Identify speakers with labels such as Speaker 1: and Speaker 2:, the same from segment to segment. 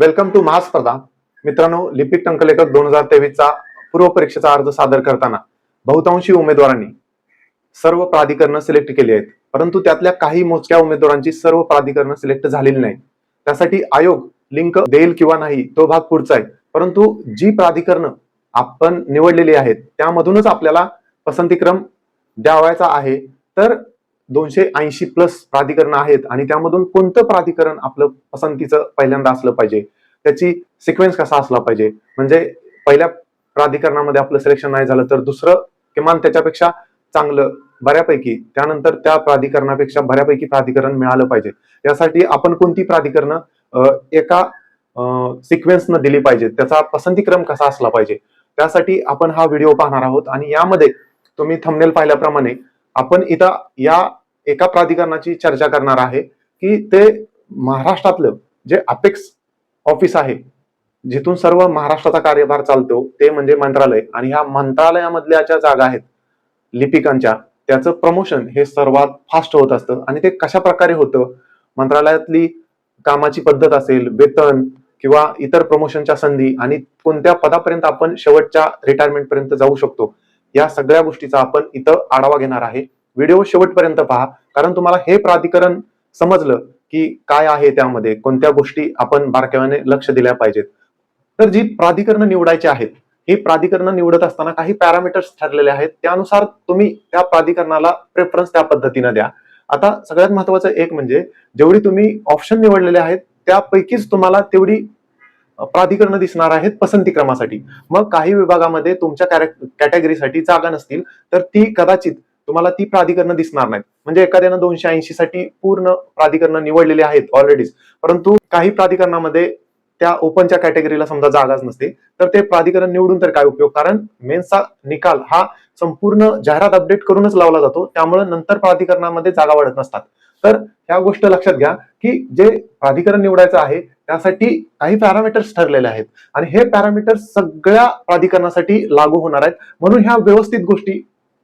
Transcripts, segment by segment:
Speaker 1: Welcome to महास्पर्धा मित्रांनो लिपिक टंकलेखक दोन हजार तेवीसचा पूर्व परीक्षेचा अर्ज सादर करताना बहुतांशी उमेदवारांनी सर्व प्राधिकरण सिलेक्ट केली आहेत. परंतु त्यातल्या काही मोजक्या उमेदवारांची सर्व प्राधिकरण सिलेक्ट झालेली नाही त्यासाठी आयोग लिंक देईल किंवा नाही तो भाग पुढचा आहे. परंतु जी प्राधिकरण आपण निवडलेली आहेत त्यामधूनच आपल्याला पसंतीक्रम द्यावायचा आहे. तर दोनशे ऐंशी प्लस प्राधिकरण आहेत आणि त्यामधून कोणतं प्राधिकरण आपलं पसंतीचं पहिल्यांदा असलं पाहिजे? त्याची सिक्वेन्स कसा असला पाहिजे? म्हणजे पहिल्या प्राधिकरणामध्ये आपलं सिलेक्शन नाही झालं तर दुसरं किमान त्याच्यापेक्षा चांगलं बऱ्यापैकी त्यानंतर त्या प्राधिकरणापेक्षा बऱ्यापैकी प्राधिकरण मिळालं पाहिजे. यासाठी आपण कोणती प्राधिकरणं एका सिक्वेन्सनं दिली पाहिजे? त्याचा पसंतीक्रम कसा असला पाहिजे? त्यासाठी आपण हा व्हिडिओ पाहणार आहोत आणि यामध्ये तुम्ही थंबनेल पाहिल्याप्रमाणे आपण इथं या एका प्राधिकरणाची चर्चा करणार आहे की ते महाराष्ट्रातलं जे अपेक्स ऑफिस आहे जिथून सर्व महाराष्ट्राचा कार्यभार चालतो ते म्हणजे मंत्रालय. आणि ह्या मंत्रालयामधल्या ज्या जागा आहेत लिपिकांच्या. त्याचं प्रमोशन हे सर्वात फास्ट होत असतं. आणि ते कशा प्रकारे होतं? मंत्रालयातली कामाची पद्धत असेल वेतन किंवा इतर प्रमोशनच्या संधी आणि कोणत्या पदापर्यंत आपण शेवटच्या रिटायरमेंट पर्यंत जाऊ शकतो या सगळ्या गोष्टीचा आपण इथं आढावा घेणार आहे. व्हिडिओ शेवटपर्यंत पहा. कारण तुम्हाला हे प्राधिकरण समजलं की काय आहे त्यामध्ये कोणत्या गोष्टी आपण बारकाव्याने लक्ष दिल्या पाहिजेत. तर जी प्राधिकरण निवडायची आहेत ही प्राधिकरण निवडत असताना काही पॅरामीटर्स ठरलेले आहेत त्यानुसार तुम्ही त्या प्राधिकरणाला प्रेफरन्स त्या पद्धतीनं द्या. आता सगळ्यात महत्वाचं एक म्हणजे जेवढी तुम्ही ऑप्शन निवडलेले आहेत त्यापैकीच तुम्हाला तेवढी प्राधिकरण दिसणार आहेत पसंती क्रमासाठी मग काही विभागामध्ये तुमच्या कॅटेगरीसाठी जागा नसतील तर ती कदाचित तुम्हाला ती प्राधिकरण दिसणार नाहीत. म्हणजे एखाद्यानं दोनशे ऐंशी साठी पूर्ण प्राधिकरण निवडलेली आहेत ऑलरेडीच परंतु काही प्राधिकरणामध्ये त्या ओपनच्या कॅटेगरीला समजा जागाच नसते तर ते प्राधिकरण निवडून तर काय उपयोग? कारण मेन्सचा निकाल हा संपूर्ण जाहिरात अपडेट करूनच लावला जातो त्यामुळे नंतर प्राधिकरणामध्ये जागा वाढत नसतात. तर ह्या गोष्ट लक्षात घ्या की जे प्राधिकरण निवडायचं आहे त्यासाठी काही पॅरामीटर्स ठरलेले आहेत. आणि हे पॅरामीटर्स सगळ्या प्राधिकरणासाठी लागू होणार आहेत. म्हणून ह्या व्यवस्थित गोष्टी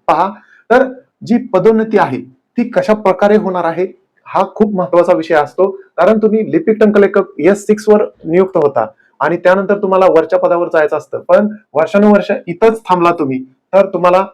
Speaker 1: पहा. तर जी पदोन्नती आहे ती कशा प्रकारे होणार आहे हा खूप महत्त्वाचा विषय असतो. कारण तुम्ही लिपिक टंकलेखक एस सिक्स वर नियुक्त होता आणि त्यानंतर तुम्हाला वरच्या पदावर जायचं असतं. पण वर्षानुवर्ष इथंच थांबला तुम्ही तर तुम्हाला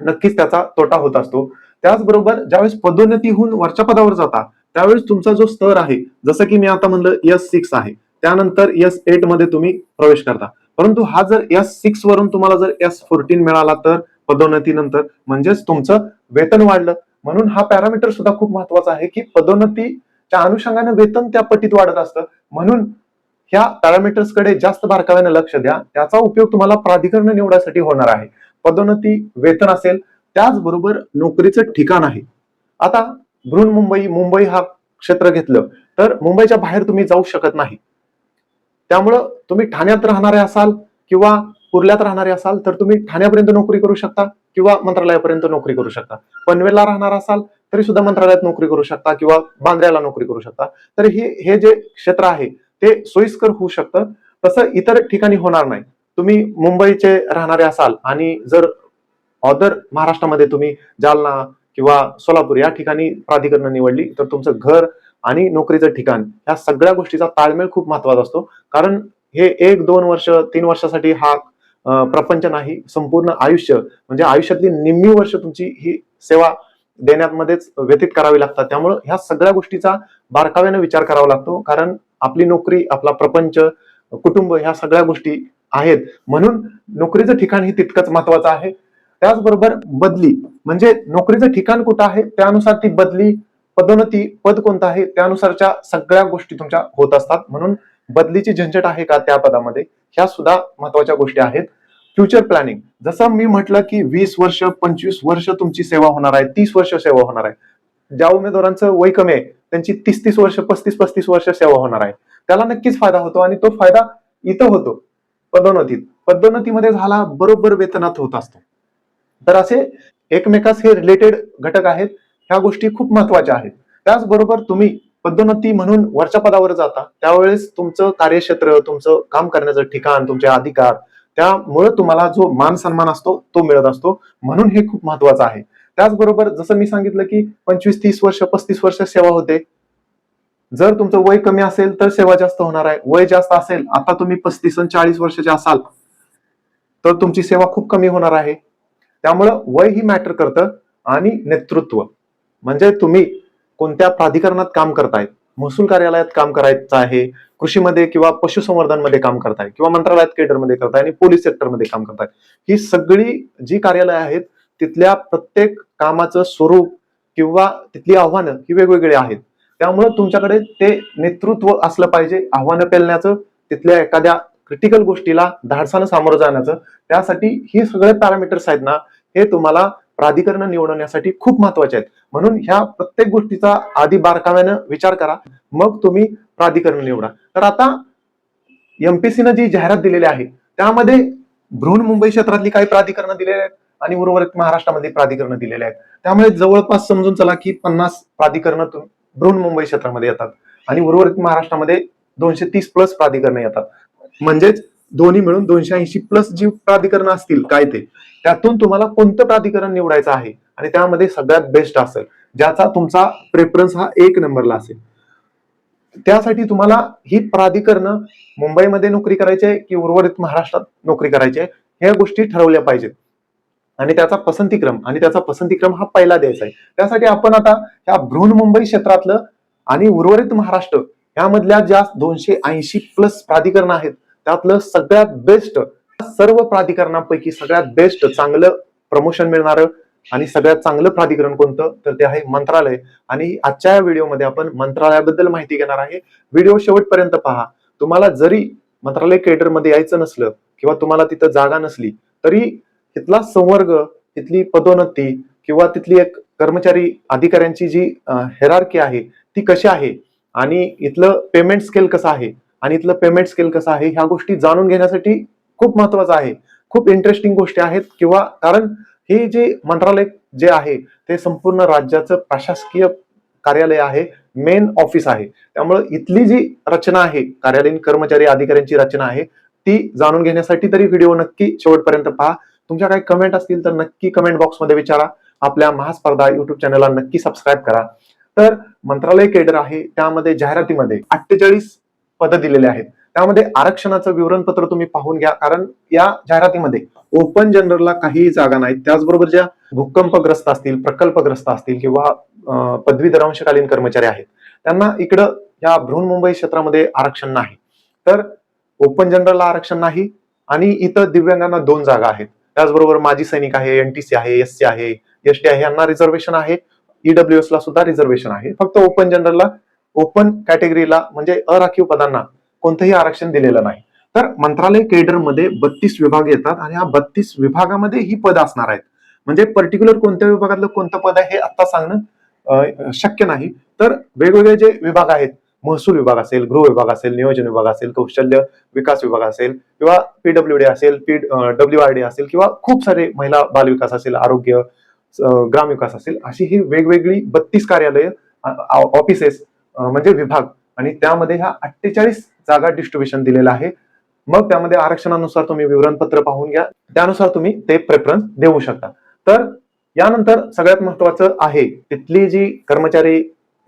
Speaker 1: नक्कीच त्याचा तोटा होत असतो. त्याचबरोबर ज्यावेळेस पदोन्नती होऊन वरच्या पदावर जाता त्यावेळेस तुमचा जो स्तर आहे जसं की मी आता म्हणलं एस सिक्स आहे त्यानंतर एस एटमध्ये तुम्ही प्रवेश करता. परंतु हा जर एस सिक्स वरून तुम्हाला जर एस फोर्टीन मिळाला तर पदोन्नतीनंतर. म्हणजेच तुमचं वेतन वाढलं. म्हणून हा पॅरामीटर सुद्धा खूप महत्त्वाचा आहे की पदोन्नतीच्या अनुषंगाने वेतन त्या पटीत वाढत असतं. म्हणून ह्या पॅरामीटर्सकडे जास्त बारकाव्याने लक्ष द्या. त्याचा उपयोग तुम्हाला प्राधिकरण निवडासाठी होणार आहे. पदोन्नती वेतन असेल त्याचबरोबर नोकरीचं ठिकाण आहे. आता बृहन मुंबई मुंबई हा क्षेत्र घेतलं तर मुंबईच्या बाहेर तुम्ही जाऊ शकत नाही. त्यामुळं तुम्ही ठाण्यात राहणारे असाल किंवा कुर्ल्यात राहणारे असाल तर तुम्ही ठाण्यापर्यंत नोकरी करू शकता किंवा मंत्रालयापर्यंत नोकरी करू शकता. पनवेलला राहणार असाल तरी सुद्धा मंत्रालयात नोकरी करू शकता किंवा बांद्र्याला नोकरी करू शकता. तर हे हे जे क्षेत्र आहे ते सोयीस्कर होऊ शकतं. तसं इतर ठिकाणी होणार नाही. तुम्ही मुंबईचे राहणारे असाल आणि जर ऑदर महाराष्ट्रामध्ये तुम्ही जालना किंवा सोलापूर या ठिकाणी प्राधिकरण निवडली तर तुमचं घर आणि नोकरीचं ठिकाण ह्या सगळ्या गोष्टीचा ताळमेळ खूप महत्त्वाचा असतो. कारण हे एक दोन वर्ष तीन वर्षासाठी हा प्रपंच नाही संपूर्ण आयुष्य म्हणजे आयुष्यातली निम्मी वर्ष तुमची ही सेवा देण्यामध्येच व्यतीत करावी लागतात. त्यामुळं ह्या सगळ्या गोष्टीचा बारकाव्याने विचार करावा लागतो. कारण आपली नोकरी आपला प्रपंच कुटुंब ह्या सगळ्या गोष्टी आहेत. म्हणून नोकरीचं ठिकाण हे तितकंच महत्वाचं आहे. त्याचबरोबर बदली म्हणजे नोकरीचं ठिकाण कुठं आहे त्यानुसार ती बदली पदोन्नती पद कोणतं आहे त्यानुसारच्या सगळ्या गोष्टी तुमच्या होत असतात. म्हणून बदलीची झंझट आहे का त्या पदामध्ये? ह्या सुद्धा महत्त्वाच्या गोष्टी आहेत. फ्युचर प्लॅनिंग जसं मी म्हटलं की वीस वर्ष पंचवीस वर्ष तुमची सेवा होणार आहे तीस वर्ष सेवा होणार आहे. ज्या उमेदवारांचं वय कमी आहे त्यांची तीस तीस वर्ष पस्तीस पस्तीस वर्ष सेवा होणार आहे. त्याला नक्कीच फायदा होतो आणि तो फायदा इथं होतो पदोन्नतीत. पदोन्नतीमध्ये झाला बरोबर वेतनात होत असतो. तर असे एकमेकास हे रिलेटेड घटक आहेत ह्या गोष्टी खूप महत्त्वाच्या आहेत. त्याचबरोबर तुम्ही पदोन्नती म्हणून वरच्या पदावर जाता त्यावेळेस तुमचं कार्यक्षेत्र तुमचं काम करण्याचं ठिकाण तुमचे अधिकार त्यामुळे तुम्हाला जो मान सन्मान असतो तो मिळत असतो. म्हणून हे खूप महत्वाचं आहे. त्याचबरोबर जसं मी सांगितलं की पंचवीस तीस वर्ष पस्तीस वर्ष सेवा होते. जर तुमचं वय कमी असेल तर सेवा जास्त होणार आहे. वय जास्त असेल आता तुम्ही पस्तीस आणि चाळीस वर्षाचे असाल तर तुमची सेवा खूप कमी होणार आहे. त्यामुळं वय ही मॅटर करतं आणि नेतृत्व. म्हणजे तुम्ही कोणत्या प्राधिकरणात काम करतायत? महसूल कार्यालयात काम करायचं आहे कृषीमध्ये किंवा पशुसंवर्धनमध्ये काम करताय किंवा मंत्रालयात केडरमध्ये करताय आणि पोलीस सेक्टरमध्ये काम करताय ही सगळी जी कार्यालय आहेत तिथल्या प्रत्येक कामाचं स्वरूप किंवा तिथली आव्हानं ही वेगवेगळी आहेत. त्यामुळे तुमच्याकडे ते नेतृत्व असलं पाहिजे आव्हानं पेलण्याचं तिथल्या एखाद्या क्रिटिकल गोष्टीला धाडसानं सामोरं जाण्याचं. त्यासाठी ही सगळे पॅरामीटर्स आहेत ना हे तुम्हाला प्राधिकरण निवडण्यासाठी खूप महत्त्वाचे आहेत. म्हणून ह्या प्रत्येक गोष्टीचा आधी बारकाव्यानं विचार करा मग तुम्ही प्राधिकरण निवडा. तर आता एमपीसीनं जी जाहिरात दिलेली आहे त्यामध्ये बृहन्मुंबई क्षेत्रातली काही प्राधिकरणं दिलेली आहेत आणि उर्वरित महाराष्ट्रामध्ये प्राधिकरणं दिलेली आहेत. त्यामुळे जवळपास समजून चला की पन्नास प्राधिकरणं भ्रूण बृहन्मुंबई क्षेत्रामध्ये येतात आणि उर्वरित महाराष्ट्रामध्ये दोनशे तीस प्लस प्राधिकरणं येतात. म्हणजेच दोन्ही मिळून दोनशे ऐंशी प्लस जी प्राधिकरण असतील काय ते त्यातून तुम्हाला कोणतं प्राधिकरण निवडायचं आहे? आणि त्यामध्ये सगळ्यात बेस्ट असेल ज्याचा तुमचा प्रेफरन्स हा एक नंबरला असेल. त्यासाठी तुम्हाला ही प्राधिकरणं मुंबईमध्ये नोकरी करायची आहे की उर्वरित महाराष्ट्रात नोकरी करायची आहे ह्या गोष्टी ठरवल्या पाहिजेत. आणि त्याचा पसंतीक्रम आणि त्याचा पसंतीक्रम हा पहिला द्यायचा आहे. त्यासाठी आपण आता ह्या बृहन्मुंबई क्षेत्रातलं आणि उर्वरित महाराष्ट्र यामधल्या ज्या दोनशे ऐंशी प्लस प्राधिकरण आहेत त्यातलं सगळ्यात बेस्ट सर्व प्राधिकरणापैकी सगळ्यात बेस्ट चांगलं प्रमोशन मिळणारं आणि सगळ्यात चांगलं प्राधिकरण कोणतं? तर ते आहे मंत्रालय. आणि आजच्या या व्हिडिओमध्ये आपण मंत्रालयाबद्दल माहिती घेणार आहे. व्हिडिओ शेवटपर्यंत पहा. तुम्हाला जरी मंत्रालय केडरमध्ये यायचं नसलं किंवा तुम्हाला तिथं जागा नसली तरी तिथला संवर्ग तिथली पदोन्नती किंवा तिथली एक कर्मचारी अधिकाऱ्यांची जी हेरारकी आहे ती कशी आहे? आणि इथलं पेमेंट स्केल कसं आहे? आणि इथलं पेमेंट स्केल कसं आहे ह्या गोष्टी जाणून घेण्यासाठी खूप महत्वाचं आहे. खूप इंटरेस्टिंग गोष्टी आहेत. किंवा कारण हे जे मंत्रालय जे आहे ते संपूर्ण राज्याचं प्रशासकीय कार्यालय आहे मेन ऑफिस आहे. त्यामुळे इथली जी रचना आहे कार्यालयीन कर्मचारी अधिकाऱ्यांची रचना आहे ती जाणून घेण्यासाठी तरी व्हिडिओ नक्की शेवटपर्यंत पहा. तुमच्या काही कमेंट असतील तर नक्की कमेंट बॉक्समध्ये विचारा. आपल्या महास्पर्धा युट्यूब चॅनलला नक्की सबस्क्राईब करा. तर मंत्रालय केडर आहे त्यामध्ये जाहिरातीमध्ये अठ्ठेचाळीस पदं दिलेले आहेत. त्यामध्ये आरक्षणाचं विवरणपत्र तुम्ही पाहून घ्या कारण या जाहिरातीमध्ये ओपन जनरलला काही जागा नाहीत त्याचबरोबर ज्या भूकंपग्रस्त असतील प्रकल्पग्रस्त असतील किंवा पदवीधर अंशकालीन कर्मचारी आहेत त्यांना इकडं या बृहन्मुंबई क्षेत्रामध्ये आरक्षण नाही. तर ओपन जनरलला आरक्षण नाही आणि इथं दिव्यांगांना दोन जागा आहेत. त्याचबरोबर माजी सैनिक आहे एनटीसी आहे एस सी आहे एस टी आहे यांना रिझर्वेशन आहे. ईडब्ल्यू एस ला सुद्धा रिझर्वेशन आहे. फक्त ओपन जनरलला ओपन कॅटेगरीला म्हणजे अराखीव पदांना कोणतंही आरक्षण दिलेलं नाही. तर मंत्रालय केडरमध्ये बत्तीस विभाग येतात आणि हा बत्तीस विभागामध्ये ही पद असणार आहेत. म्हणजे पर्टिक्युलर कोणत्या विभागातलं कोणतं पद आहे हे आता सांगणं शक्य नाही. तर वेगवेगळे जे विभाग आहेत महसूल विभाग असेल गृह विभाग असेल नियोजन विभाग असेल कौशल्य विकास विभाग असेल किंवा पीडब्ल्यू डी असेल पी डब्ल्यू आर डी असेल किंवा खूप सारे महिला बाल विकास असेल आरोग्य ग्राम ग्रामविकास असेल अशी ही वेगवेगळी बत्तीस कार्यालय ऑफिसेस म्हणजे विभाग. आणि त्यामध्ये ह्या अठ्ठेचाळीस जागा डिस्ट्रीब्युशन दिलेलं आहे मग त्यामध्ये आरक्षणानुसार तुम्ही विवरणपत्र पाहून घ्या. त्यानुसार तुम्ही ते प्रेफरन्स देऊ शकता. तर यानंतर सगळ्यात महत्वाचं आहे तिथली जी कर्मचारी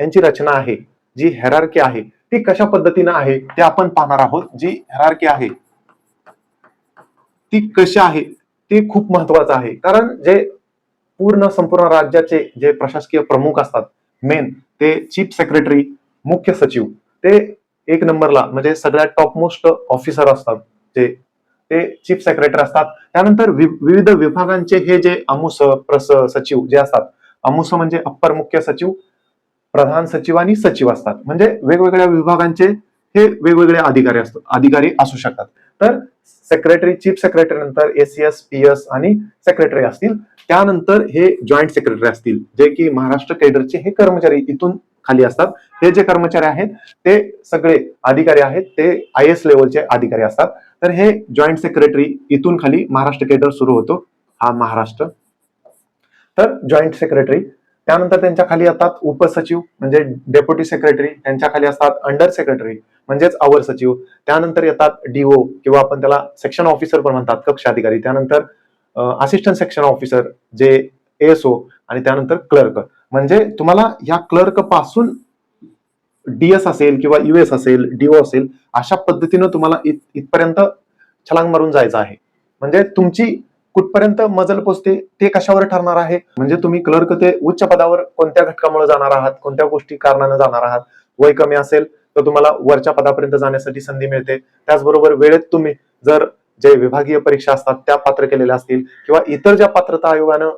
Speaker 1: यांची रचना आहे जी हेरारकी आहे ती कशा पद्धतीनं आहे ते आपण पाहणार आहोत. जी हेरारकी आहे ती कशी आहे ती खूप महत्वाचं आहे. कारण जे पूर्ण संपूर्ण राज्याचे जे प्रशासकीय प्रमुख असतात मेन ते चीफ सेक्रेटरी मुख्य सचिव. ते एक नंबरला म्हणजे सगळ्यात टॉप मोस्ट ऑफिसर असतात जे ते चीफ सेक्रेटरी असतात. त्यानंतर विविध विभागांचे हे जे अमुस प्रस सचिव जे असतात अमुस म्हणजे अप्पर मुख्य सचिव प्रधान सचिव आणि सचिव असतात. म्हणजे वेगवेगळ्या विभागांचे हे वेगवेगळे अधिकारी असतात अधिकारी असू शकतात. तर सेक्रेटरी चीफ सेक्रेटरी नंतर एसीएस पीएस आणि सेक्रेटरी असतील. त्यानंतर हे जॉईंट सेक्रेटरी असतील जे की महाराष्ट्र केडरचे हे कर्मचारी इथून खाली असतात. हे जे कर्मचारी आहेत ते सगळे अधिकारी आहेत. ते आय एस लेवलचे अधिकारी असतात. तर हे जॉईंट सेक्रेटरी इथून खाली महाराष्ट्र केडर सुरू होतो. हा महाराष्ट्र. तर जॉईंट सेक्रेटरी त्यानंतर त्यांच्या खाली येतात उपसचिव म्हणजे डेप्युटी सेक्रेटरी त्यांच्या खाली असतात अंडर सेक्रेटरी म्हणजेच अवर सचिव. त्यानंतर येतात डीओ किंवा आपण त्याला सेक्शन ऑफिसर पण म्हणतात कक्ष अधिकारी. त्यानंतर असिस्टंट सेक्शन ऑफिसर जे एसओ आणि त्यानंतर क्लर्क म्हणजे तुम्हाला या क्लर्कपासून डीएस असेल किंवा युएस असेल डीओ असेल अशा पद्धतीनं तुम्हाला इत इथपर्यंत छलांग मारून जायचं आहे. म्हणजे तुमची कुठपर्यंत मजल पोचते ते कशावर ठरणार आहे? म्हणजे तुम्ही क्लर्क ते उच्च पदावर कोणत्या घटकामुळे जाणार आहात? कोणत्या गोष्टी कारणानं जाणार आहात? वय कमी असेल तर तुम्हाला वरच्या पदापर्यंत जाण्यासाठी संधी मिळते. त्याचबरोबर वेळेत तुम्ही जर जे विभागीय परीक्षा असतात त्या पात्र केलेल्या असतील किंवा इतर ज्या पात्रता आयोगानं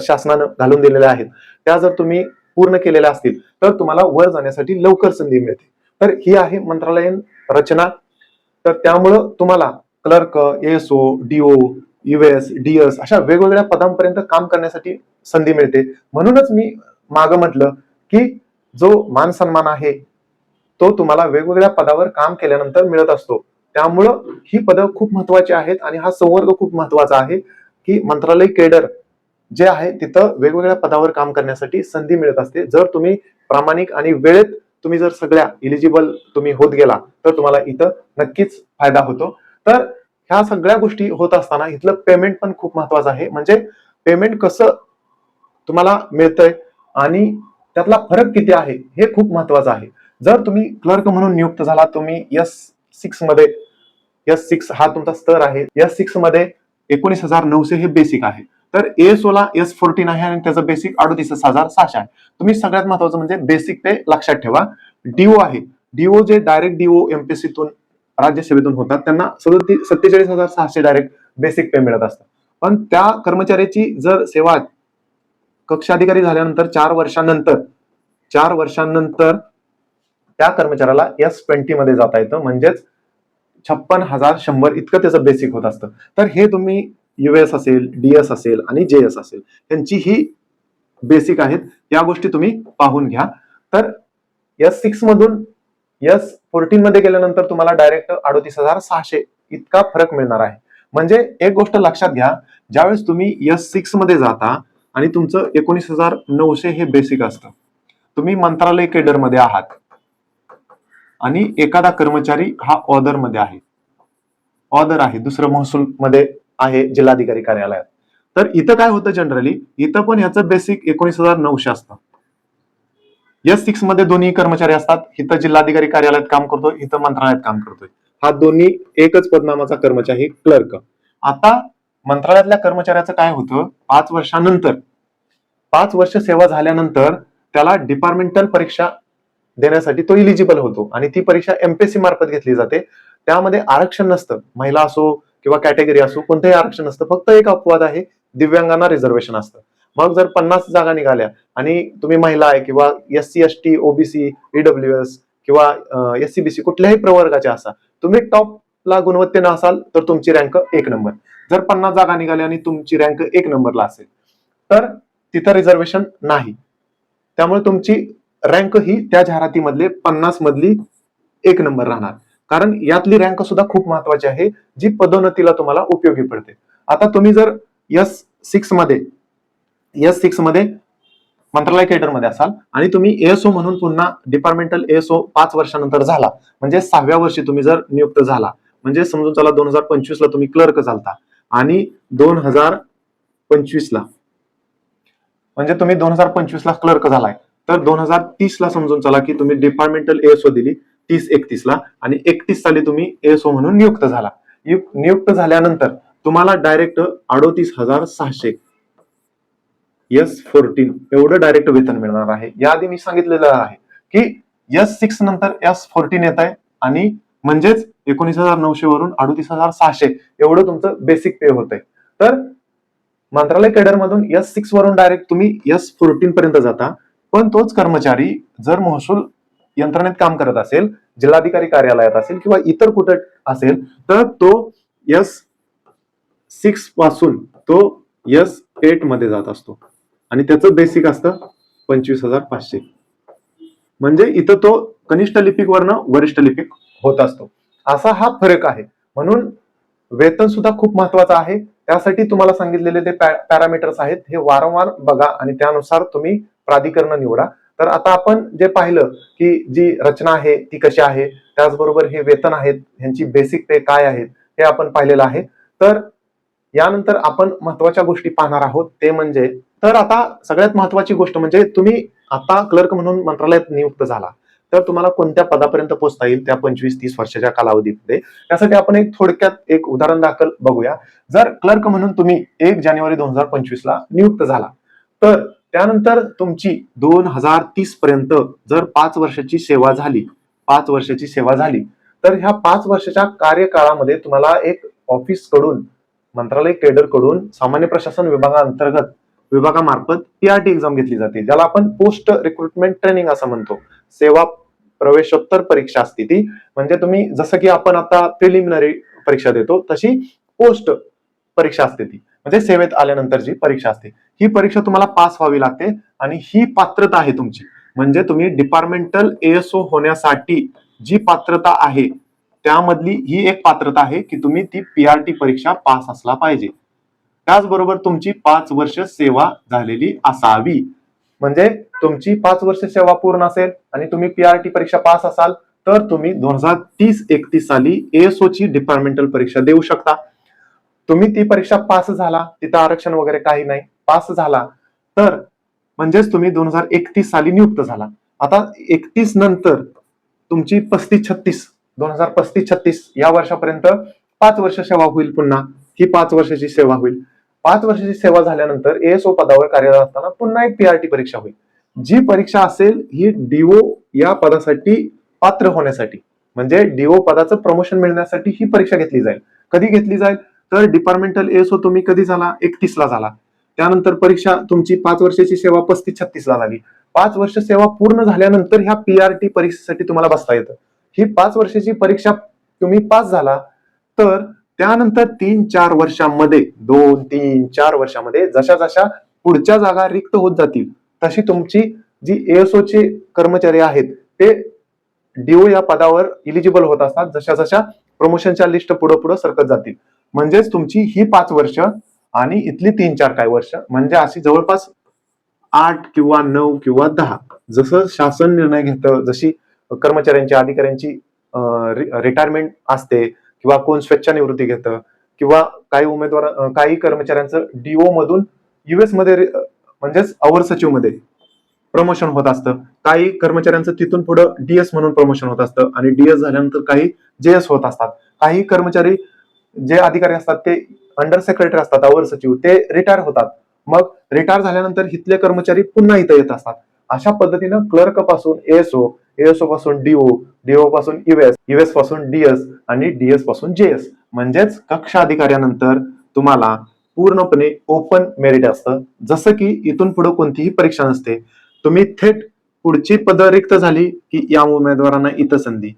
Speaker 1: शासनानं घालून दिलेल्या आहेत. त्या जर तुम्ही पूर्ण केलेल्या असतील तर तुम्हाला वर जाण्यासाठी लवकर संधी मिळते. तर ही आहे मंत्रालयीन रचना. तर त्यामुळं तुम्हाला clerk SO DO US DS अशा वेगवेगळ्या पदांपर्यंत काम करण्यासाठी संधी मिळते. म्हणूनच मी मागं म्हटलं की जो मान सन्मान आहे तो तुम्हाला वेगवेगळ्या पदावर काम केल्यानंतर मिळत असतो. त्यामुळं ही पदं खूप महत्वाची आहेत आणि हा संवर्ग खूप महत्त्वाचा आहे की मंत्रालय केडर जे आहे तिथं वेगवेगळ्या पदावर काम करण्यासाठी संधी मिळत असते. जर तुम्ही प्रामाणिक आणि वेळेत तुम्ही जर सगळ्या इलिजिबल तुम्ही होत गेला तर तुम्हाला इथं नक्कीच फायदा होतो. तर ह्या सगळ्या गोष्टी होत असताना इथलं पेमेंट पण खूप महत्वाचं आहे. म्हणजे पेमेंट कसं तुम्हाला मिळतंय आणि त्यातला फरक किती आहे हे खूप महत्वाचं आहे. जर तुम्ही क्लर्क म्हणून नियुक्त झाला तुम्ही यस सिक्समध्ये यस सिक्स हा तुमचा स्तर आहे. यस सिक्समध्ये एकोणीस हजार नऊशे हे बेसिक आहे. तर एस सोळा एस फोर्टीन आहे आणि त्याचं बेसिक अडोतीस हजार सहाशे आहे. तुम्ही सगळ्यात महत्वाचं म्हणजे बेसिक ते लक्षात ठेवा. डीओ आहे. डीओ जे डायरेक्ट डीओ एमपीसीतून राज्यसेवेतून होतात त्यांना सदतीस सत्तेचाळीस हजार सहाशे डायरेक्ट बेसिक पे मिळत असतं. पण त्या कर्मचाऱ्याची जर सेवा कक्ष अधिकारी झाल्यानंतर चार वर्षांनंतर चार वर्षांनंतर त्या कर्मचाऱ्याला एस ट्वेंटी मध्ये जाता येतं. म्हणजेच छप्पन हजार शंभर इतकं त्याचं बेसिक होत असतं. तर हे तुम्ही युएस असेल डीएस असेल आणि जेएस असेल त्यांची ही बेसिक आहेत. या गोष्टी तुम्ही पाहून घ्या. तर एस सिक्स मधून एस फोर्टीन मध्ये गेल्यानंतर तुम्हाला डायरेक्ट अडोतीस हजार सहाशे इतका फरक मिळणार आहे. म्हणजे एक गोष्ट लक्षात घ्या ज्यावेळेस तुम्ही एस सिक्समध्ये जाता आणि तुमचं एकोणीस हजार नऊशे हे बेसिक असतं. तुम्ही मंत्रालय केडरमध्ये आहात. आणि एखादा कर्मचारी हा ऑदरमध्ये आहे. ऑदर आहे. दुसरं महसूल मध्ये आहे जिल्हाधिकारी कार्यालयात. तर इथं काय होतं जनरली इथं पण ह्याचं बेसिक एकोणीस हजार नऊशे असतं. एस सिक्समध्ये दोन्ही कर्मचारी असतात. इथं जिल्हाधिकारी कार्यालयात काम करतोय इथं मंत्रालयात काम करतोय. हा दोन्ही एकच पदनामाचा कर्मचारी क्लर्क आता मंत्रालयातल्या कर्मचाऱ्याचं काय होतं? पाच वर्षानंतर पाच वर्ष सेवा झाल्यानंतर त्याला डिपार्टमेंटल परीक्षा देण्यासाठी तो इलिजिबल होतो. आणि ती परीक्षा एमपीएससी मार्फत घेतली जाते. त्यामध्ये आरक्षण नसतं. महिला असो किंवा कॅटेगरी असो कोणतंही आरक्षण नसतं फक्त एक अपवाद आहे दिव्यांगांना रिझर्वेशन असतं. मग जर पन्नास जागा निघाल्या आणि तुम्ही महिला आहे किंवा S C S T OBC EW S किंवा एस सी बी सी कुठल्याही प्रवर्गाचे असा तुम्ही टॉपला गुणवत्तेनं असाल तर तुमची रँक एक नंबर जर पन्नास जागा निघाल्या आणि तुमची रँक एक नंबरला असेल तर तिथं रिझर्वेशन नाही. त्यामुळे तुमची रँक ही त्या जाहिरातीमधले पन्नास मधली एक नंबर राहणार. कारण यातली रँक सुद्धा खूप महत्वाची आहे जी पदोन्नतीला तुम्हाला उपयोगी पडते. आता तुम्ही जर एस सिक्समध्ये यस सिक्समध्ये मंत्रालय केडरमध्ये असाल आणि तुम्ही एएसओ म्हणून पुन्हा डिपार्टमेंटल एएसओ पाच वर्षानंतर झाला म्हणजे सहाव्या वर्षी तुम्ही जर नियुक्त झाला म्हणजे समजून चला दोन हजार पंचवीस ला तुम्ही क्लर्क झालता आणि दोन हजार पंचवीस ला म्हणजे तुम्ही दोन हजार पंचवीस ला क्लर्क झालाय. तर दोन हजार तीस ला समजून चला की तुम्ही डिपार्टमेंटल एएसओ दिली तीस एकतीस ला आणि एकतीस साली तुम्ही एसओ म्हणून नियुक्त झाला. नियुक्त झाल्यानंतर तुम्हाला डायरेक्ट अडोतीस हजार सहाशे. एस फोर्टीन एवढं डायरेक्ट वेतन मिळणार आहे. याआधी मी सांगितलेलं आहे की एस सिक्स नंतर एस फोर्टीन येत आहे आणि म्हणजेच एकोणीस हजार नऊशे वरून अडोतीस हजार सहाशे एवढं तुमचं बेसिक पे होत आहे तर मंत्रालय केडर मधून एस सिक्स वरून डायरेक्ट तुम्ही एस फोर्टीन पर्यंत जाता. पण तोच कर्मचारी जर महसूल यंत्रणेत काम करत असेल जिल्हाधिकारी कार्यालयात असेल किंवा इतर कुठे असेल तर तो यस सिक्सपासून तो यस एटमध्ये जात असतो. आणि त्याचं बेसिक असतं पंचवीस हजार पाचशे. म्हणजे इथं तो कनिष्ठ लिपिक वरनं वरिष्ठ लिपिक होत असतो. असा हा फरक आहे. म्हणून वेतन सुद्धा खूप महत्वाचं आहे. त्यासाठी तुम्हाला सांगितलेले ते पॅरामीटर्स आहेत हे वारंवार बघा आणि त्यानुसार तुम्ही प्राधिकरण निवडा. तर आता आपण जे पाहिलं की जी रचना आहे ती कशी आहे त्याचबरोबर हे वेतन आहेत ह्यांची बेसिक पे काय आहेत हे आपण पाहिलेलं आहे. तर यानंतर आपण महत्त्वाच्या गोष्टी पाहणार आहोत ते म्हणजे तर आता सगळ्यात महत्वाची गोष्ट म्हणजे तुम्ही आता क्लर्क म्हणून मंत्रालयात नियुक्त झाला. तर तुम्हाला कोणत्या पदापर्यंत पोहोचता येईल त्या पंचवीस तीस वर्षाच्या कालावधीमध्ये. त्यासाठी आपण एक थोडक्यात एक उदाहरण दाखल बघूया. जर क्लर्क म्हणून तुम्ही एक जानेवारी दोन हजार पंचवीस ला नियुक्त झाला तर त्यानंतर तुमची दोन हजार तीस पर्यंत जर पाच वर्षाची सेवा झाली पाच वर्षाची सेवा झाली तर ह्या पाच वर्षाच्या कार्यकाळामध्ये तुम्हाला एक ऑफिसकडून मंत्रालय केडरकडून सामान्य प्रशासन विभागाअंतर्गत विभागामार्फत पीआरटी एक्झाम घेतली जाते ज्याला आपण पोस्ट रिक्रुटमेंट ट्रेनिंग असं म्हणतो. सेवा प्रवेशोत्तर परीक्षा असते ती. म्हणजे तुम्ही जसं की आपण आता प्रिलिमिनरी परीक्षा देतो तशी पोस्ट परीक्षा असते ती. म्हणजे सेवेत आल्यानंतरची परीक्षा असते ही परीक्षा तुम्हाला पास व्हावी लागते आणि ही पात्रता आहे तुमची. म्हणजे तुम्ही डिपार्टमेंटल एएसओ होण्यासाठी जी पात्रता आहे त्यामधली ही एक पात्रता आहे की तुम्ही ती पीआरटी परीक्षा पास असला पाहिजे. त्याचबरोबर तुमची पाच वर्ष सेवा झालेली असावी. म्हणजे तुमची पाच वर्ष सेवा पूर्ण असेल आणि तुम्ही पीआरटी परीक्षा पास असाल तर तुम्ही दोन हजार तीस एकतीस साली एएसओ ची डिपार्टमेंटल परीक्षा देऊ शकता. तुम्ही ती परीक्षा पास झाला तिथं आरक्षण वगैरे काही नाही पास झाला तर म्हणजेच तुम्ही दोन हजार एकतीस साली नियुक्त झाला. आता एकतीस नंतर तुमची पस्तीस छत्तीस दोन हजार पस्तीस छत्तीस या वर्षापर्यंत पाच वर्ष सेवा होईल पुन्हा ही पाच वर्षाची सेवा होईल. पाच वर्षाची सेवा झाल्यानंतर एएसओ पदावर कार्यरत असताना पुन्हा एक पीआरटी परीक्षा होईल. जी परीक्षा असेल ही डीओ या पदासाठी पात्र होण्यासाठी म्हणजे डीओ पदाचं प्रमोशन मिळण्यासाठी ही परीक्षा घेतली जाईल. कधी घेतली जाईल? तर डिपार्टमेंटल एएसओ तुम्ही कधी झाला? एकतीस ला झाला. त्यानंतर परीक्षा तुमची पाच वर्षाची सेवा पस्तीस छत्तीस ला झाली. पाच वर्ष सेवा पूर्ण झाल्यानंतर ह्या पी आर टी परीक्षेसाठी तुम्हाला बसता येतं. ही पाच वर्षाची परीक्षा तुम्ही पास झाला तर त्यानंतर तीन चार वर्षांमध्ये दोन तीन चार वर्षांमध्ये जशा जशा पुढच्या जागा रिक्त होत जातील तशी तुमची जी एएसओ चे कर्मचारी आहेत ते डीओ या पदावर इलिजिबल होत असतात. जशा जशा प्रमोशनच्या लिस्ट पुढे पुढे सरकत जातील. म्हणजेच तुमची ही पाच वर्ष आणि इथली तीन चार काही वर्ष म्हणजे अशी जवळपास आठ किंवा नऊ किंवा दहा जसं शासन निर्णय घेतं जशी कर्मचाऱ्यांची अधिकाऱ्यांची रिटायरमेंट असते किंवा कोण स्वच्छानिवृत्ती घेतं किंवा काही उमेदवार काही कर्मचाऱ्यांचं डीओ मधून युएसमध्ये म्हणजेच अवर सचिवमध्ये प्रमोशन होत असतं. काही कर्मचाऱ्यांचं तिथून पुढे डीएस म्हणून प्रमोशन होत असतं आणि डीएस झाल्यानंतर काही जेएस होत असतात. काही कर्मचारी जे अधिकारी असतात ते अंडर सेक्रेटरी असतात अवर सचिव ते रिटायर होतात. मग रिटायर झाल्यानंतर इथले कर्मचारी पुन्हा इथं येत असतात. अशा पद्धतीनं क्लर्कपासून एएसओ एएसओ पासून डीओ डीओ पासून युएस युएसपासून डीएस आणि डीएसपासून जेएस म्हणजेच कक्षा अधिकाऱ्यानंतर तुम्हाला पूर्णपणे ओपन मेरिट असतं. जसं की इथून पुढे कोणतीही परीक्षा नसते. तुम्ही थेट पुढची पद रिक्त झाली की या उमेदवारांना इथं संधी.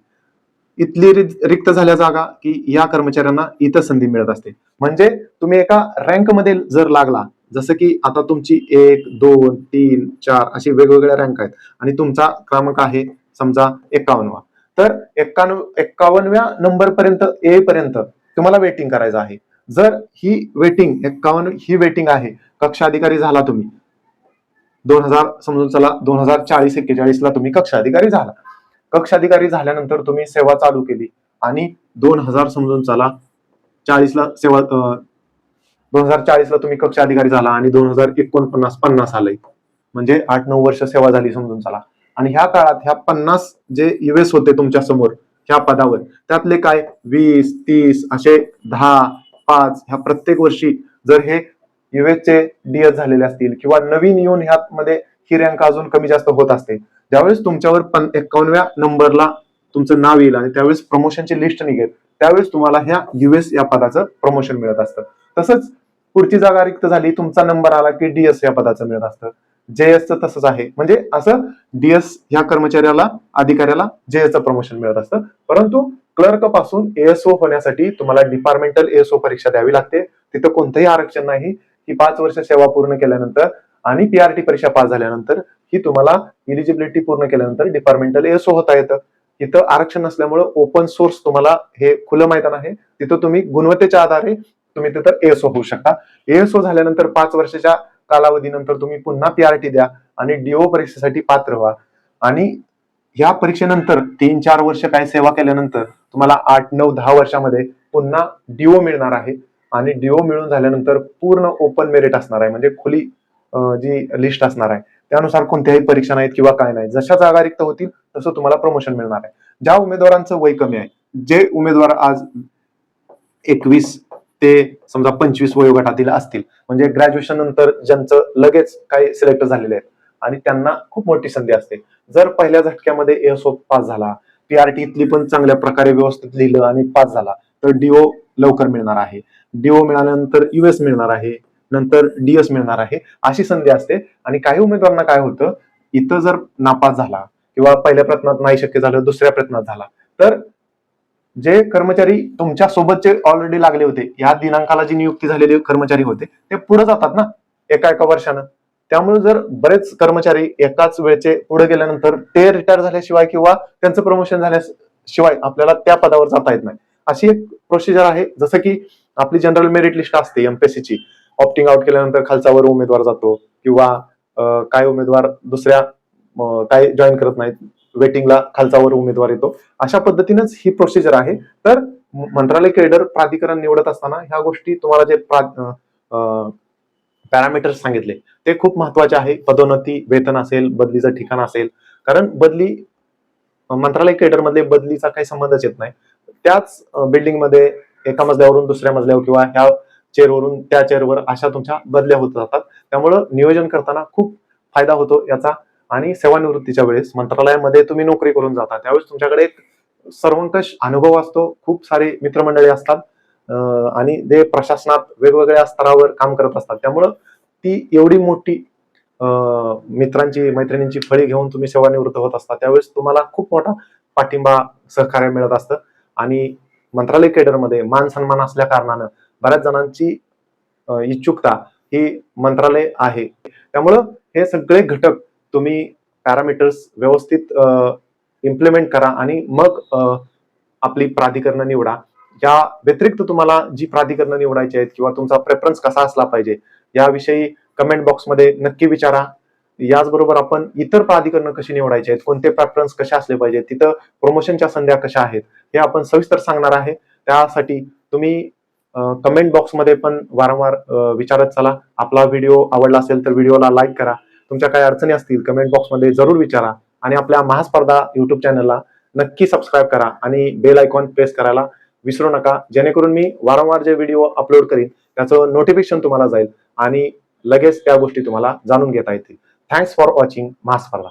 Speaker 1: इथली रिक्त झाल्या जागा की या कर्मचाऱ्यांना इथं संधी मिळत असते. म्हणजे तुम्ही एका रँकमध्ये जर लागला जसं की आता तुमची एक दोन तीन चार अशी वेगवेगळ्या रँक आहेत आणि तुमचा क्रमांक आहे समजा एकावन्नवा. तर एकावन्न एक्कावन्नव्या नंबर पर्यंत ए पर्यंत तुम्हाला वेटिंग करायचं आहे. जर ही वेटिंग एक्कावन्न ही वेटिंग आहे कक्षा अधिकारी झाला तुम्ही दोन हजार समजून चला दोन हजार चाळीस एक्केचाळीस ला तुम्ही कक्षा अधिकारी झाला. कक्ष अधिकारी झाल्यानंतर तुम्ही सेवा चालू केली आणि दोन हजार समजून चला चाळीसला सेवा दोन हजार चाळीसला तुम्ही कक्ष अधिकारी झाला आणि दोन हजार एकोणपन्नास पन्नास आलंय म्हणजे आठ नऊ वर्ष सेवा झाली समजून चला. आणि ह्या काळात ह्या पन्नास जे युएस होते तुमच्यासमोर ह्या पदावर त्यातले काय? वीस तीस असे दहा पाच ह्या प्रत्येक वर्षी जर हे युएसचे डीएस झालेले असतील किंवा नवीन येऊन ह्यात मध्ये ही रँक अजून कमी जास्त होत असते. ज्यावेळेस तुमच्यावर पण एकावन्नव्या नंबरला तुमचं नाव येईल आणि त्यावेळेस प्रमोशनची लिस्ट निघेल त्यावेळेस तुम्हाला ह्या युएस या पदाचं प्रमोशन मिळत असतं. तसंच पुढची जागा रिक्त झाली तुमचा नंबर आला की डीएस या पदाचं मिळत असतं. जेएसचं तसंच आहे. म्हणजे असं डीएस ह्या कर्मचाऱ्याला अधिकाऱ्याला जेएसचं प्रमोशन मिळत असतं. परंतु क्लर्कपासून एएसओ होण्यासाठी तुम्हाला डिपार्टमेंटल एएसओ परीक्षा द्यावी लागते. तिथं कोणतंही आरक्षण नाही. की पाच वर्ष सेवा पूर्ण केल्यानंतर आणि पीआरटी परीक्षा पास झाल्यानंतर ही तुम्हाला इलिजिबिलिटी पूर्ण केल्यानंतर डिपार्टमेंटल एसओ होता येतं. इथं आरक्षण नसल्यामुळं ओपन सोर्स तुम्हाला हे खुलं मैदान आहे. तिथं तुम्ही गुणवत्तेच्या आधारे तुम्ही तिथं एएसओ होऊ शकता. एएसओ झाल्यानंतर पाच वर्षाच्या कालावधीनंतर तुम्ही पुन्हा पीआरटी द्या आणि डीओ परीक्षेसाठी पात्र व्हा. आणि या परीक्षेनंतर तीन चार वर्ष काय सेवा केल्यानंतर तुम्हाला आठ नऊ दहा वर्षामध्ये पुन्हा डीओ मिळणार आहे. आणि डीओ मिळून झाल्यानंतर पूर्ण ओपन मेरिट असणार आहे. म्हणजे खुली जी लिस्ट असणार आहे त्यानुसार कोणत्याही परीक्षा नाहीत किंवा काय नाही जशा जागा रिक्त होतील तसं तुम्हाला प्रमोशन मिळणार आहे. ज्या उमेदवारांचं वय कमी आहे जे उमेदवार आज एकवीस ते समजा पंचवीस वयोगटातील असतील म्हणजे ग्रॅज्युएशन नंतर ज्यांचं लगेच काही सिलेक्ट झालेले आहेत आणि त्यांना खूप मोठी संधी असते. जर पहिल्या झटक्यामध्ये एसओ पास झाला पीआरटी इथली पण चांगल्या प्रकारे व्यवस्थित लिहिलं आणि पास झाला तर डीओ लवकर मिळणार आहे. डीओ मिळाल्यानंतर युएस मिळणार आहे. नंतर डीएस मिळणार आहे अशी संधी असते. आणि काही उमेदवारांना काय होतं इथं जर नापास झाला किंवा पहिल्या प्रयत्नात नाही शक्य झालं दुसऱ्या प्रयत्नात झाला तर जे कर्मचारी तुमच्या सोबतचे ऑलरेडी लागले होते या दिनांकाला जी नियुक्ती झालेले कर्मचारी होते ते पुढे जातात ना एका एका वर्षानं. त्यामुळे जर बरेच कर्मचारी एकाच वेळचे पुढे गेल्यानंतर ते रिटायर झाल्याशिवाय किंवा त्यांचं प्रमोशन झाल्याशिवाय आपल्याला त्या पदावर जाता येत नाही. अशी एक प्रोसिजर आहे जसं की आपली जनरल मेरिट लिस्ट असते एमपीएससी ची. ऑप्टिंग आउट केल्यानंतर खालचा वर उमेदवार जातो किंवा काय उमेदवार दुसऱ्या काय जॉईन करत नाहीत वेटिंगला खालचा वर उमेदवार येतो. अशा पद्धतीनेच ही प्रोसिजर आहे. तर मंत्रालय केडर प्राधिकरण निवडत असताना ह्या गोष्टी तुम्हाला जे पॅरामीटर्स सांगितले ते खूप महत्त्वाचे आहे. पदोन्नती वेतन असेल बदलीचं ठिकाण असेल. कारण बदली मंत्रालय केडर बदलीचा काही संबंधच येत नाही. त्याच बिल्डिंगमध्ये एका मजल्यावरून दुसऱ्या मजल्यावर किंवा ह्या चेअरवरून त्या चेअरवर अशा तुमच्या बदल्या होत जातात. त्यामुळं नियोजन करताना खूप फायदा होतो याचा. आणि सेवानिवृत्तीच्या वेळेस मंत्रालयामध्ये तुम्ही नोकरी करून जाता. त्यावेळेस तुमच्याकडे एक सर्वंकष अनुभव असतो. खूप सारे मित्रमंडळी असतात. आणि जे प्रशासनात वेगवेगळ्या स्तरावर काम करत असतात. त्यामुळं ती एवढी मोठी मित्रांची मैत्रिणींची फळी घेऊन तुम्ही सेवानिवृत्त होत असता. त्यावेळेस तुम्हाला खूप मोठा पाठिंबा सहकार्य मिळत असतं. आणि मंत्रालय केडरमध्ये मान सन्मान असल्या कारणानं बऱ्याच जणांची इच्छुकता ही मंत्रालय आहे. त्यामुळं हे सगळे घटक तुम्ही पॅरामीटर्स व्यवस्थित इम्प्लिमेंट करा आणि मग आपली प्राधिकरण निवडा. या व्यतिरिक्त तुम्हाला जी प्राधिकरण निवडायची आहेत किंवा तुमचा प्रेफरन्स कसा असला पाहिजे याविषयी कमेंट बॉक्समध्ये नक्की विचारा. याचबरोबर आपण इतर प्राधिकरण कशी निवडायची आहेत कोणते प्रेफरन्स कसे असले पाहिजेत तिथं प्रमोशनच्या संध्या कशा आहेत हे आपण सविस्तर सांगणार आहे. त्यासाठी तुम्ही कमेंट बॉक्समध्ये पण वारंवार विचारत चला. आपला व्हिडिओ आवडला असेल तर व्हिडिओला लाईक करा. तुमच्या काही अडचणी असतील कमेंट बॉक्समध्ये जरूर विचारा. आणि आपल्या महास्पर्धा युट्यूब चॅनलला नक्की सबस्क्राईब करा आणि बेल आयकॉन प्रेस करायला विसरू नका. जेणेकरून मी वारंवार जे व्हिडिओ अपलोड करीन त्याचं नोटिफिकेशन तुम्हाला जाईल आणि लगेच त्या गोष्टी तुम्हाला जाणून घेता येतील. Thanks for watching Mahaspardha.